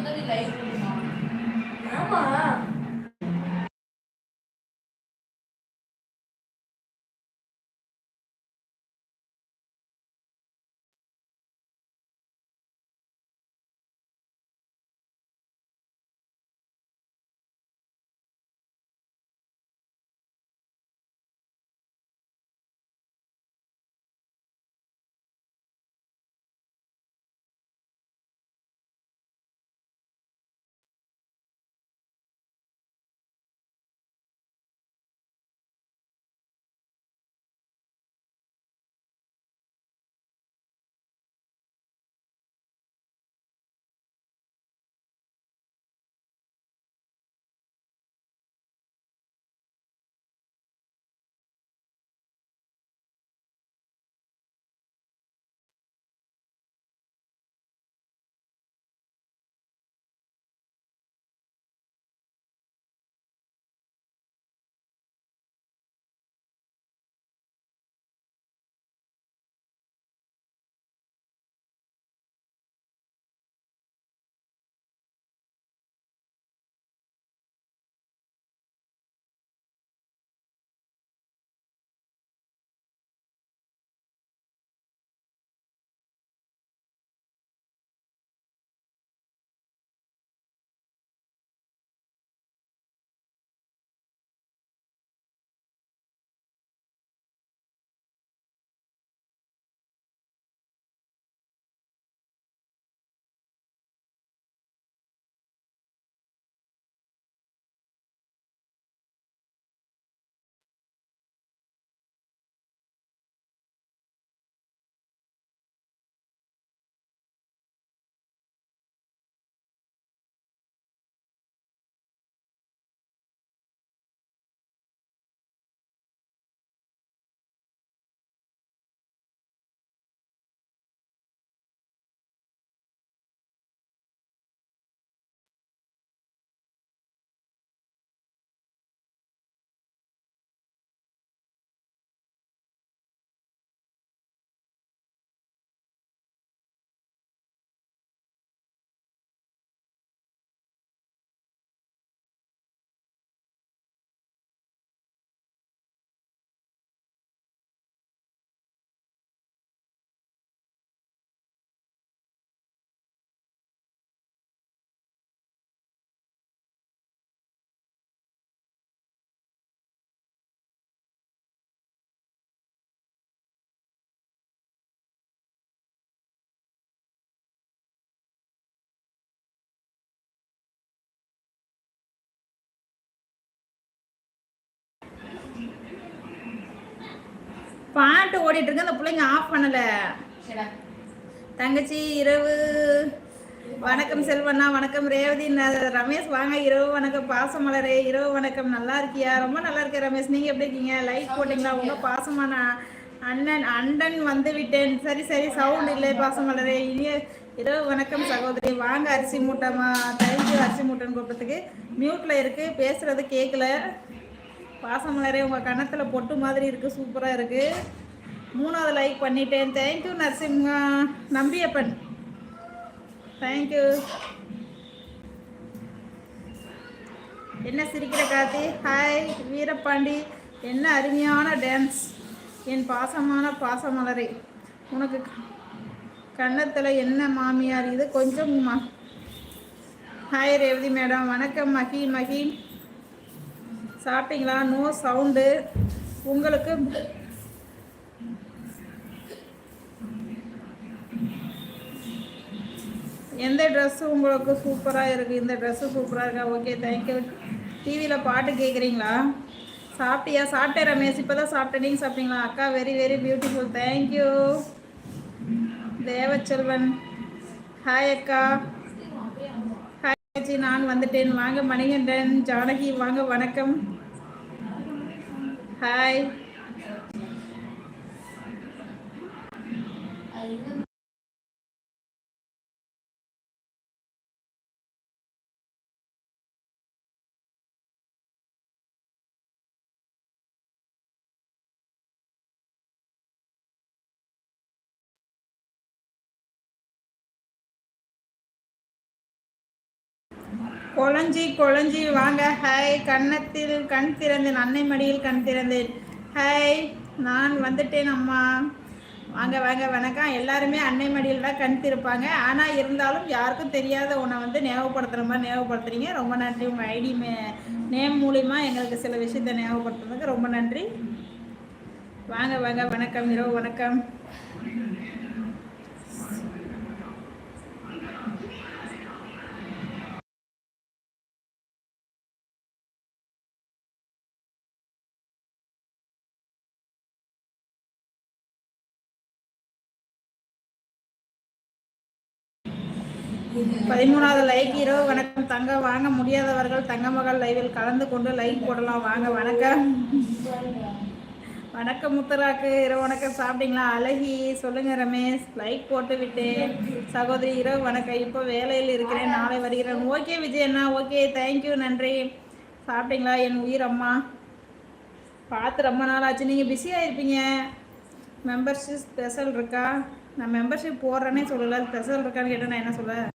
முதல்ல லைவ் ஆமா. பாட்டு ஓடிட்டு இருக்கு அந்த பிள்ளைங்க ஆஃப் பண்ணல. தங்கச்சி இரவு. வணக்கம் செல்வண்ணா வணக்கம் ரேவதி. ரமேஷ் வாங்க. இரவு வணக்கம் பாசமலரே இரவு வணக்கம். நல்லா இருக்கியா? ரொம்ப நல்லா இருக்கேன் ரமேஷ். நீங்க எப்படி இருக்கீங்க? லைக் போட்டீங்களா? உங்க பாசமான அண்ணன் அண்டன் வந்து விட்டேன். சரி சரி. சவுண்ட் இல்லை பாசமலரே இனிய இரவு வணக்கம் சகோதரி. வாங்க அரிசி மூட்டைமா தேங்க்யூ அரிசி மூட்டைன்னு கூப்பிட்டதுக்கு. மியூட்ல இருக்கு. பேசுறது கேட்கல பாசமலரே உங்கள் கணத்தில் பொட்டு மாதிரி இருக்குது சூப்பராக இருக்குது மூணாவது லைக் பண்ணிட்டேன். தேங்க்யூ நரசிம்மா. நம்பியப்பன். தேங்க்யூ என்ன சிரிக்கிற கார்த்தி? ஹாய் வீரபாண்டி என்ன அருமையான டான்ஸ் என் பாசமான பாசமலரை. உனக்கு க- கன்னத்தில் என்ன மாமியார்? இது கொஞ்சம் ஹாய் ரேவதி மேடம். வணக்கம் மகி மகி. சாப்பிட்டீங்களா? நோ சவுண்டு உங்களுக்கு எந்த ட்ரெஸ்ஸு உங்களுக்கு சூப்பராக இருக்குது இந்த ட்ரெஸ்ஸு சூப்பராக இருக்கா? ஓகே தேங்க்யூ டிவியில் பாட்டு கேட்குறீங்களா சாப்பிட்டியா? சாப்பிட்டேன் ரமேஷ். இப்போ தான் சாப்பிட்டேன். நீங்கள் சாப்பிட்டீங்களா? அக்கா very very beautiful thank you Devachelvan. Hi அக்கா. தங்கச்சி நான் வந்துட்டேன். வாங்க மணிகண்டன் ஜானகி வாங்க வணக்கம். ஹாய் கொளஞ்சி கொளஞ்சி வாங்க. ஹாய் கன்னத்தில் கண் திறந்தேன் அன்னை மடியில் கண் திறந்தேன். ஹாய் நான் வந்துட்டேன் அம்மா. வாங்க வாங்க வணக்கம். எல்லாருமே அன்னை மடியில் தான் கண் திருப்பாங்க ஆனால் இருந்தாலும் யாருக்கும் தெரியாத உன்னை வந்து ஞாபகப்படுத்துகிற மாதிரி ஞாபகப்படுத்துறீங்க. ரொம்ப நன்றி. உங்கள் ஐடி மே நேம் மூலிமா எங்களுக்கு சில விஷயத்தை ஞாபகப்படுத்துறதுக்கு ரொம்ப நன்றி. வாங்க வாங்க வணக்கம். இரவு வணக்கம். பதிமூணாவது லைக் இரவு வணக்கம். தங்க வாங்க முடியாதவர்கள் தங்க மகள் லைவில் கலந்து கொண்டு லைக் போடலாம். வாங்க வணக்கம். வணக்கம் முத்தராக்கு. இரவு வணக்கம். சாப்பிட்டீங்களா? அழகி சொல்லுங்க ரமேஷ். லைக் போட்டு விட்டேன் சகோதரி இரவு வணக்கம். இப்போ வேலையில் இருக்கிறேன். நாளை வருகிறேன். ஓகே விஜய் அண்ணா. ஓகே தேங்க்யூ நன்றி. சாப்பிட்டீங்களா? என் உயிர் அம்மா. பார்த்து ரொம்ப நாள் ஆச்சு. நீங்கள் பிஸியாக இருப்பீங்க மெம்பர்ஷிப் ஸ்பெஷல் இருக்கா? நான் மெம்பர்ஷிப் போடுறேன்னே சொல்லலை. ஸ்பெஷல் இருக்கான்னு கேட்டால் நான் என்ன சொல்ல?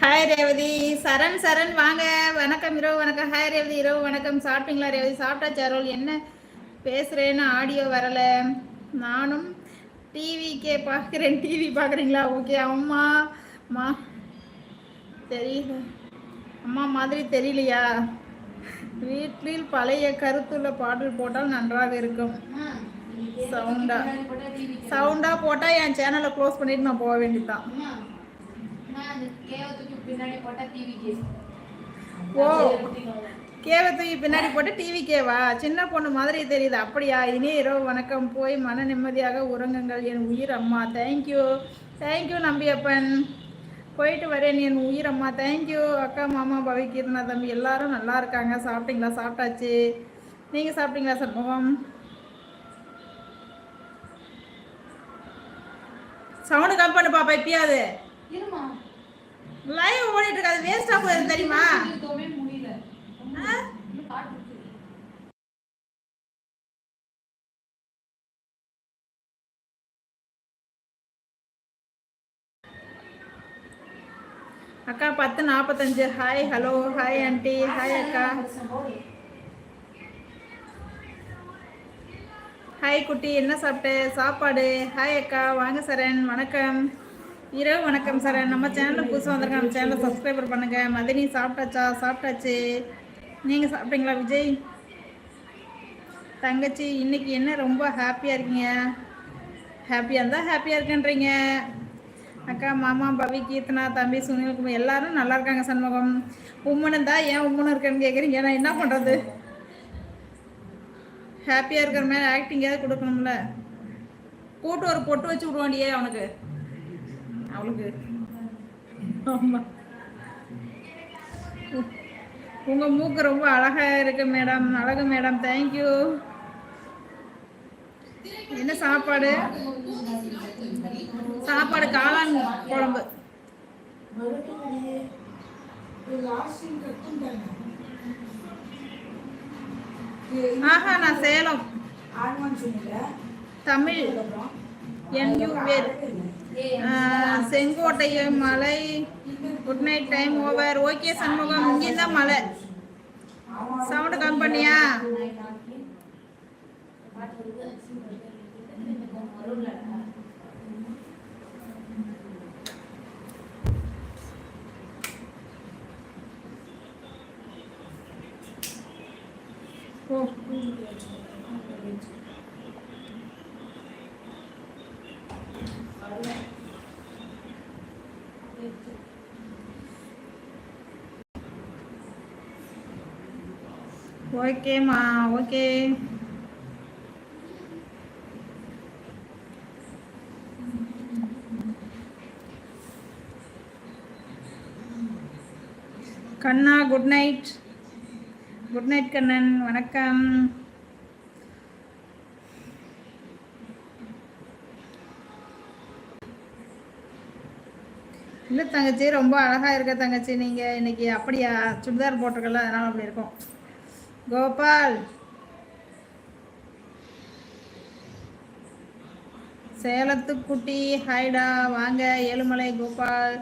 ஹாய் ரேவதி சரண் சரண். வாங்க. வணக்கம் இரவு வணக்கம். ஹாய் ரேவதி இரவு வணக்கம். சாப்பிட்டீங்களா ரேவதி சாப்பிட்டா அருள் என்ன பேசுகிறேன்னு ஆடியோ வரல. நானும் டிவிக்கே பார்க்குறேன். டிவி பார்க்குறீங்களா? ஓகே அம்மா மா தெரியல. அம்மா மாதிரி தெரியலையா? வீட்டில் பழைய கருத்துள்ள பாடல் போட்டால் நன்றாக இருக்கும். சவுண்டா. சவுண்டா போட்டா என் சேனலை க்ளோஸ் பண்ணிட்டு நான் போக வேண்டியதுதான். ஓ. கேவை தூக்கி பின்னாடி போட்டு டிவி கேவா? சின்ன பொண்ணு மாதிரி தெரியுது. அப்படியா? இனி இரவு வணக்கம். போய் மன நிம்மதியாக உறங்குங்கள். என் உயிர் அம்மா. Thank you thank you Nambiyappan. போயிட்டு வரேன் என் உயிர் அம்மா. தேங்க்யூ அக்கா மாமா பவி கீர்த்தனா தம்பி எல்லாரும் நல்லா இருக்காங்க. சாப்பிட்டீங்களா? சாப்பிட்டாச்சு. நீங்கள் சாப்பிட்டீங்களா சண்முகம்? சவுண்டு கம் பண்ணு பாப்பா இப்பயாவது லைவ் ஓடிட்டு இருக்கு அது வேஸ்டா போயிருக்கு தெரியுமா? அக்கா பத்து நாற்பத்தஞ்சு hi hello hi aunty hi அக்கா. ஹாய் குட்டி. என்ன சாப்பிட்ட? சாப்பாடு? ஹாய் அக்கா. வாங்க சரண். வணக்கம். இரவு வணக்கம் சரண். நம்ம சேனலில் புதுசாக வந்திருக்கோம். நம்ம சேனலை சப்ஸ்கிரைபர் பண்ணுங்கள் மதினி சாப்பிட்டாச்சா? சாப்பிட்டாச்சு. நீங்கள் சாப்பிட்டீங்களா விஜய்? தங்கச்சி இன்னைக்கு என்ன? ரொம்ப ஹாப்பியாக இருக்கீங்க. ஹாப்பியாக இருந்தால் ஹாப்பியாக இருக்கேன்றீங்க. அக்கா மாமா பவி கீர்த்தனா தம்பி சுனில்குமார் எல்லாரும் நல்லா இருக்காங்க சண்முகம். உம்மனு தான் ஏன் உம்மனு இருக்கேன்னு கேட்குறீங்க நான் என்ன பண்ணுறது ஹாப்பியாக இருக்கிற மாதிரி ஆக்டிங்காவது கொடுக்கணும்ல? கூட்டு ஒரு பொட்டு வச்சு விடுவாண்டியே அவனுக்கு. அவளுக்கு. ஆமாம் உங்கள் மூக்கு ரொம்ப அழகாக இருக்கு மேடம் அழகு மேடம் தேங்க்யூ என்ன சாப்பாடு? சாப்பாடு காளான் குழம்பு. ஆஹா நான் சேலம். தமிழ். என்யூ வேர் செங்கோட்டை மலை. Good night time over okay Shanmugam இங்கே தான் மலை சவுண்டு கம் பண்ணியா ஓ ஓகேம்மா ஓகே கண்ணா good night good night Kannan வணக்கம். இல்லை தங்கச்சி ரொம்ப அழகாக இருக்க தங்கச்சி நீங்கள் இன்னைக்கு அப்படியா? சுடிதார் போட்டிருக்கல அதனால அப்படி இருக்கும். கோபால். சேலத்துக்குட்டி ஹாய்டா வாங்க ஏழுமலை கோபால்.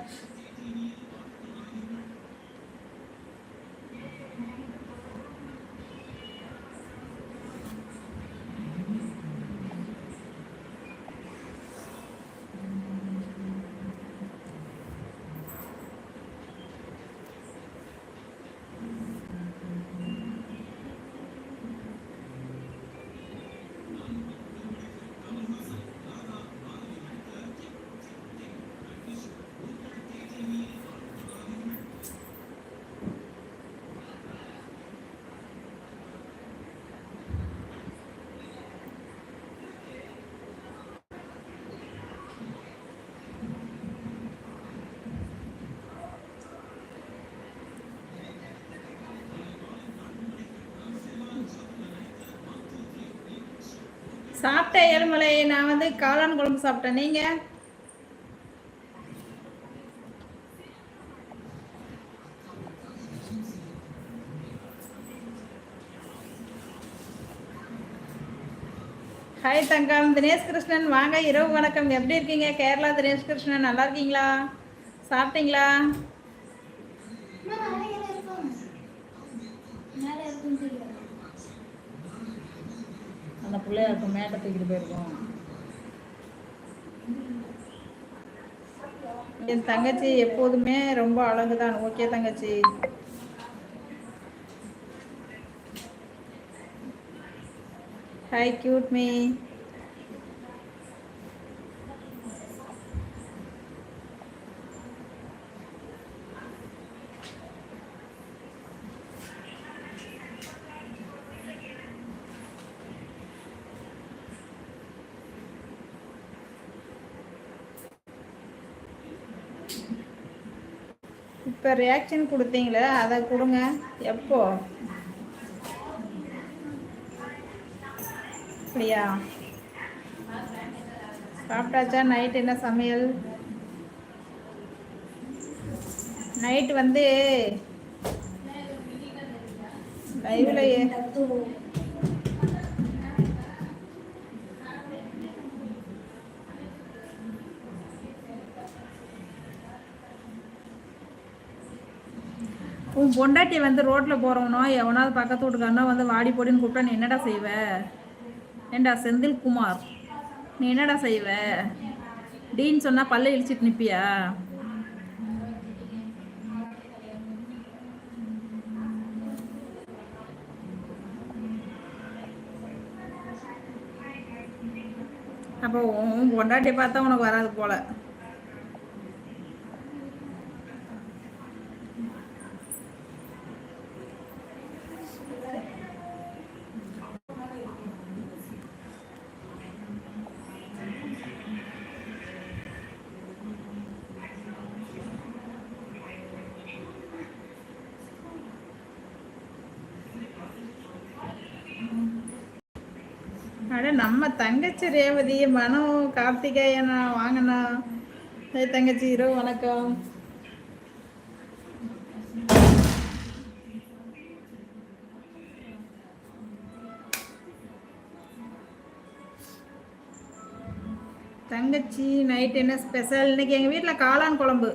சாப்பிட்டேன் ஏழுமலை நான் வந்து காளான் குழம்பு சாப்பிட்டேன். நீங்க? ஹாய் தங்கம். தினேஷ் கிருஷ்ணன் வாங்க. இரவு வணக்கம். எப்படி இருக்கீங்க? கேரளா தினேஷ் கிருஷ்ணன் நல்லா இருக்கீங்களா? சாப்பிட்டீங்களா? தூக்கிட்டு போயிருக்கோம். என் தங்கச்சி எப்போதுமே ரொம்ப அழகுதான். ஓகே தங்கச்சி. ஹாய் கியூட் மீ இப்போ ரியாக்ஷன் கொடுத்தீங்களே அதை கொடுங்க. எப்போ? அப்படியா? சாப்பிட்டாச்சா? நைட் என்ன சமையல்? நைட் வந்து லைவ்ல உன் பொண்டாட்டி வந்து ரோட்டில் போகிறவனோ எவனாவது பக்கத்து வீட்டுக்காரனோ வந்து வாடி போடின்னு கூப்பிட்டா நீ என்னடா செய்வ? ஏண்டா செந்தில் குமார் நீ என்னடா செய்வ? டீன்னு சொன்னால் பல்ல இழிச்சிட்டு நிற்பியா அப்போ உன் பொண்டாட்டியை பார்த்தா உனக்கு வராது போல. அட நம்ம தங்கச்சி ரேவதி மனம் கார்த்திகேயனா வாங்கண்ணா. தங்கச்சி இரவு வணக்கம். தங்கச்சி நைட் என்ன ஸ்பெஷல் இன்னைக்கு எங்கள் வீட்டில் காளான் குழம்பு.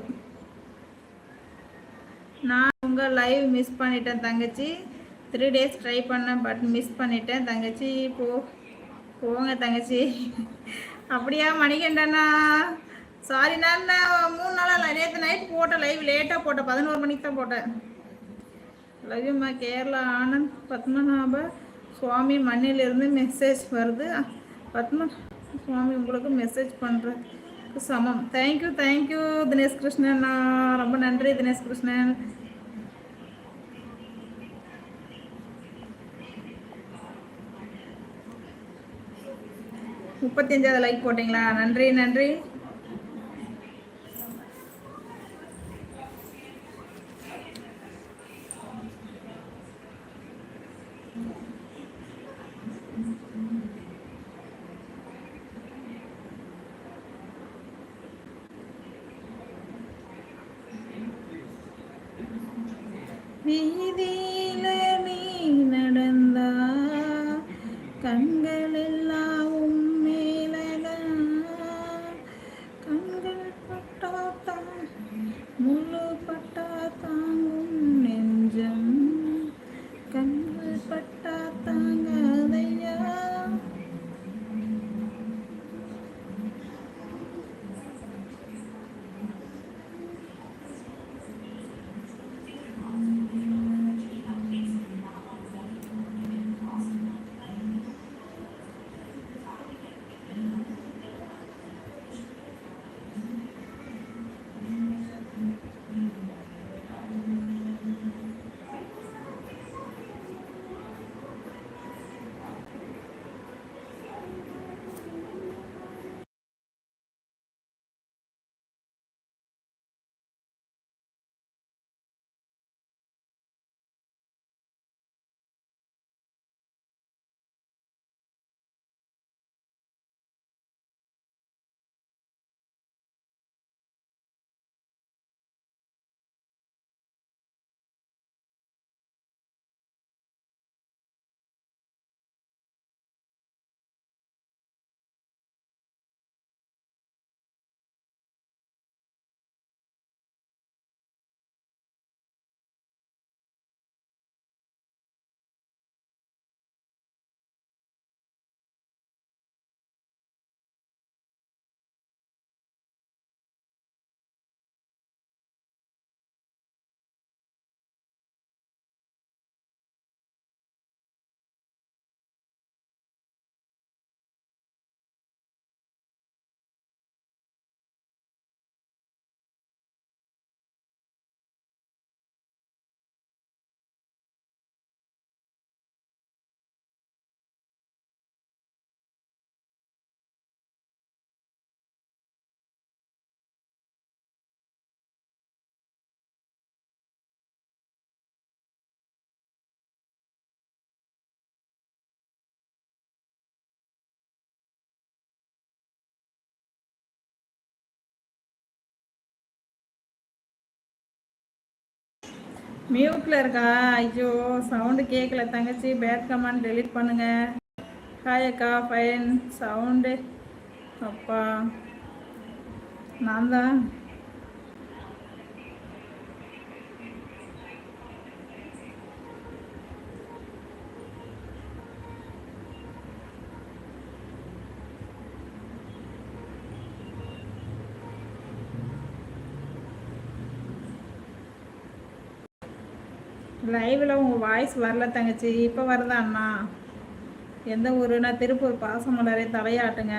நான் உங்கள் லைவ் மிஸ் பண்ணிட்டேன் தங்கச்சி. த்ரீ டேஸ் ட்ரை பண்ணேன் பட் மிஸ் பண்ணிட்டேன் தங்கச்சி. இப்போ போங்க தங்கச்சி. அப்படியா மணிகண்டண்ணா சாரி நான் நான் மூணு நாளாக நேற்று நைட் போட்டேன் லைவ் லேட்டாக போட்டேன். பதினோரு மணிக்கு தான் போட்டேன். லவ்யூமா கேரளா ஆனந்த் பத்மநாப சுவாமி மண்ணிலிருந்து மெசேஜ் வருது. பத்ம சுவாமி உங்களுக்கு மெசேஜ் பண்ணுறதுக்கு சமம். தேங்க்யூ தேங்க்யூ தினேஷ் கிருஷ்ணன் ரொம்ப நன்றி தினேஷ் கிருஷ்ணன். முப்பத்தி அஞ்சாவது லைக் போட்டிங்களா? நன்றி நன்றி. மியூட்டில் இருக்கா? ஐயோ சவுண்டு கேட்கல தங்கச்சி. பேட் கமான் டெலிட் பண்ணுங்க. ஹாய் அக்கா ஃபைன் சவுண்டு அப்பா. நான் தான் லைவில் உங்கள் வாய்ஸ் வரல தங்கச்சி. இப்போ வருதா அண்ணா? எந்த ஊருன்னா? திருப்பூர் பாசமலரே தலையாட்டுங்க.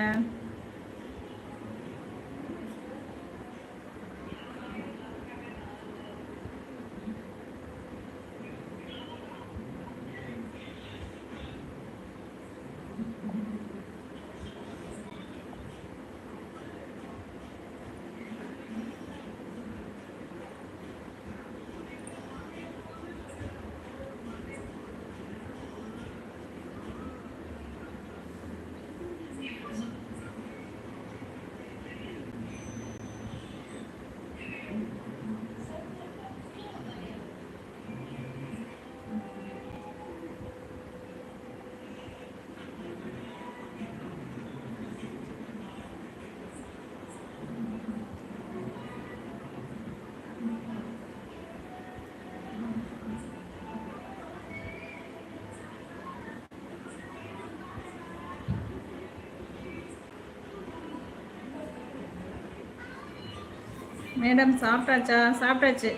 மேடம் சாப்பிட்டாச்சா? சாப்பிட்டாச்சு.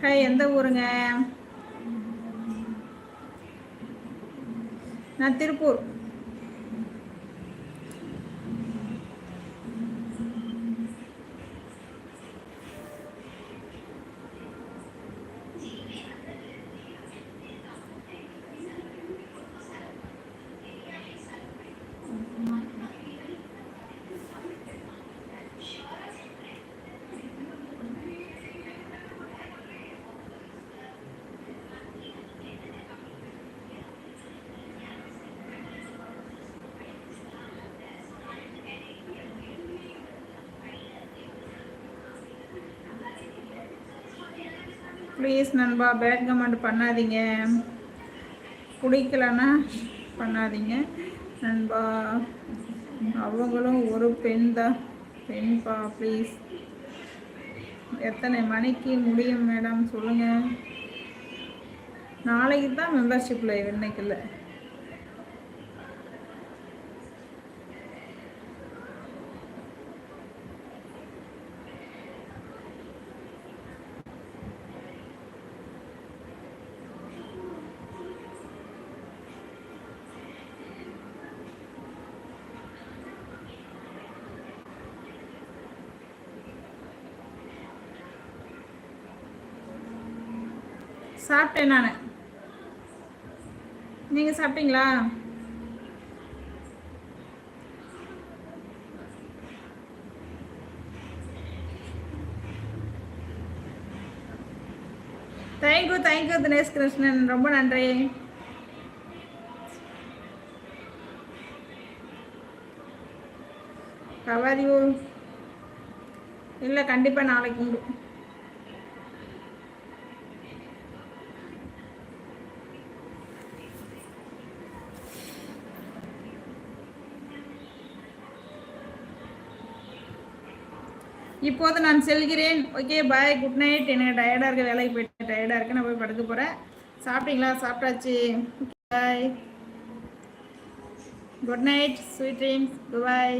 ஹாய் எந்த ஊருங்க? நான் திருப்பூர். ப்ளீஸ் நண்பா பேட் கமெண்ட் பண்ணாதீங்க. பிடிக்கலன்னா பண்ணாதீங்க. நண்பா அவங்களும் ஒரு பெண் தான் பெண்பா ப்ளீஸ் எத்தனை மணிக்கு முடியும் மேடம் சொல்லுங்கள் நாளைக்கு தான் மெம்பர்ஷிப்பில் இன்னைக்கு இல்லை சாப்பிட்டேன் நான். நீங்கள் சாப்பிட்டீங்களா? தேங்க்யூ தேங்க்யூ தினேஷ் கிருஷ்ணன் ரொம்ப நன்றி. கவாரியூ இல்லை கண்டிப்பாக நாளைக்கு உண்டு. இப்போது நான் செல்கிறேன். ஓகே பாய் குட் நைட் எனக்கு டயர்டாக இருக்க வேலைக்கு போயிட்டு டயர்டாக இருக்கு நான் போய் படுக்க போகிறேன் சாப்பிட்டீங்களா? சாப்பிட்டாச்சு. Bye good night sweet dreams bye